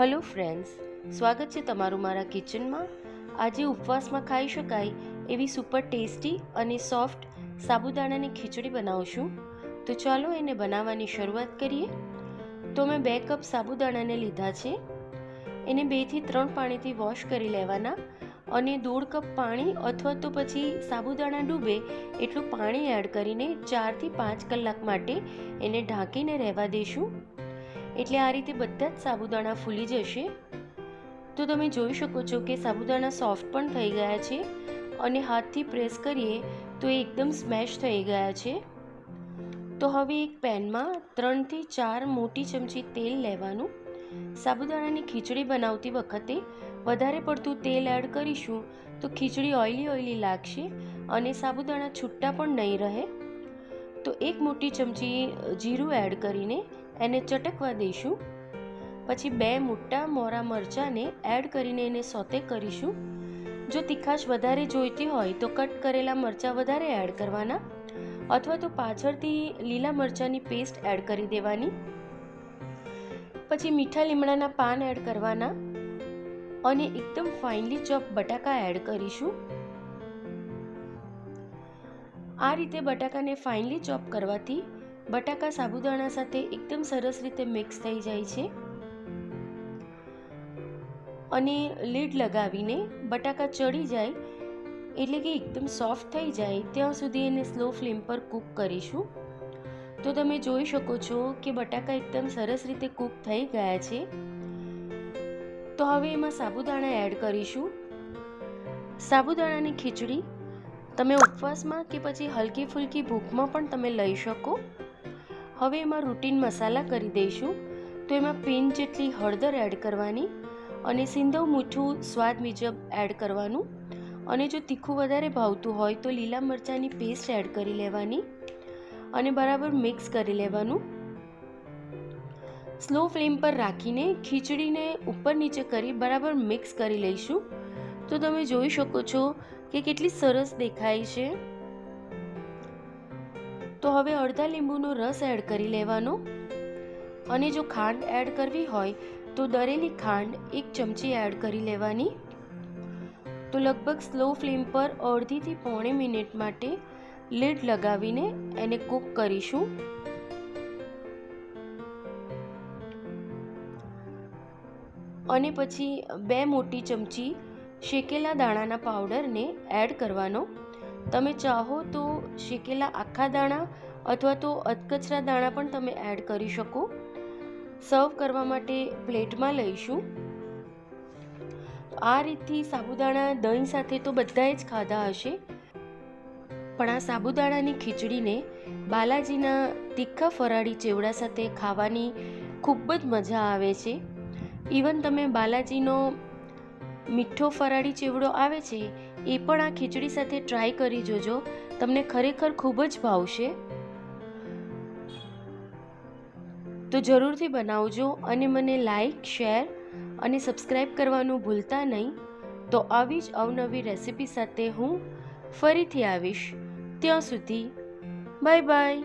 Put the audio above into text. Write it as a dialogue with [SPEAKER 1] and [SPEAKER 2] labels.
[SPEAKER 1] Hello friends સ્વાગત છે તમારું મારા કિચનમાં આજે ઉપવાસમાં ખાઈ શકાય એવી સુપર ટેસ્ટી અને સોફ્ટ સાબુદાણાની ખીચડી બનાવશું. તો ચાલો એને બનાવવાની શરૂઆત કરીએ. તો મેં બે કપ સાબુદાણાને લીધા છે. એને બેથી ત્રણ પાણીથી વોશ કરી લેવાના અને દોઢ કપ પાણી અથવા તો પછી સાબુદાણા ડૂબે એટલું પાણી એડ કરીને ચારથી પાંચ કલાક માટે એને ઢાંકીને રહેવા દઈશું એટલે આ રીતે બધા જ સાબુદાણા ફૂલી જશે. તો તમે જોઈ શકો છો કે સાબુદાણા સોફ્ટ પણ થઈ ગયા છે અને હાથથી પ્રેસ કરીએ તો એ એકદમ સ્મેશ થઈ ગયા છે. તો હવે એક પેનમાં ત્રણથી ચાર મોટી ચમચી તેલ લેવાનું. સાબુદાણાની ખીચડી બનાવતી વખતે વધારે પડતું તેલ એડ કરીશું તો ખીચડી ઓઇલી ઓઇલી લાગશે અને સાબુદાણા છૂટા પણ નહીં રહે. તો એક મોટી ચમચી જીરું એડ કરીને એને ચટકવા દઈશું. પછી બે મોટા મોરા મરચાંને એડ કરીને એને સોતે કરીશું. જો તીખાશ વધારે જોઈતી હોય તો કટ કરેલા મરચાં વધારે એડ કરવાના અથવા તો પાછળથી લીલા મરચાંની પેસ્ટ એડ કરી દેવાની. પછી મીઠા લીમડાના પાન એડ કરવાના અને એકદમ ફાઇનલી ચોપ બટાકા એડ કરીશું. આ રીતે બટાકાને ફાઇનલી ચોપ કરવાથી બટાકા સાબુદાણા સાથે એકદમ સરસ રીતે મિક્સ થઈ જાય છે. અને લીડ લગાવીને બટાકા ચડી જાય, એટલે કે એકદમ સોફ્ટ થઈ જાય, ત્યાં સુધી એને સ્લો ફ્લેમ પર કૂક કરીશું. તો તમે જોઈ શકો છો કે બટાકા એકદમ સરસ રીતે કૂક થઈ ગયા છે. તો હવે એમાં સાબુદાણા એડ કરીશું. સાબુદાણાની ખીચડી તમે ઉપવાસમાં કે પછી હલકી ફુલકી ભૂખમાં પણ તમે લઈ શકો. હવે એમાં રૂટીન મસાલા કરી દઈશું. તો એમાં પિન જેટલી હળદર એડ કરવાની અને સિંધવ મીઠું સ્વાદ મુજબ એડ કરવાનું. અને જો તીખું વધારે ભાવતું હોય તો લીલા મરચાંની પેસ્ટ એડ કરી લેવાની અને બરાબર મિક્સ કરી લેવાનું. સ્લો ફ્લેમ પર રાખીને ખીચડીને ઉપર નીચે કરી બરાબર મિક્સ કરી લઈશું. તો તમે જોઈ શકો છો કે કેટલી સરસ દેખાય છે. તો હવે અડધા લીંબુનો રસ એડ કરી લેવાનો. અને જો ખાંડ એડ કરવી હોય, તો દરેલી ખાંડ એક ચમચી એડ કરી લેવાની. તો લગભગ સ્લો ફ્લેમ પર અડધીથી પોણે મિનિટ માટે લીડ લગાવીને એને કૂક કરીશું. અને પછી બે મોટી ચમચી શેકેલા દાણાના પાવડરને એડ કરવાનો. તમે ચાહો તો શેકેલા આખા દાણા અથવા તો અધકચરા દાણા પણ તમે એડ કરી શકો. સર્વ કરવા માટે પ્લેટમાં લઈશું. આ રીતથી સાબુદાણા દહીં સાથે તો બધાએ જ ખાધા હશે. પણ આ સાબુદાણાની ખીચડીને બાલાજીના તીખા ફરાળી ચેવડા સાથે ખાવાની ખૂબ જ મજા આવે છે. ઇવન તમે બાલાજીનો મીઠો ફરાળી ચેવડો આવે છે એ પણ આ ખીચડી સાથે ટ્રાય કરી જોજો. તમને ખરેખર ખૂબ જ ભાવશે. તો જરૂરથી બનાવજો અને મને લાઈક શેર અને સબસ્ક્રાઈબ કરવાનું ભૂલતા નહીં. તો આવી જ અવનવી રેસિપી સાથે હું ફરીથી આવીશ. ત્યાં સુધી બાય બાય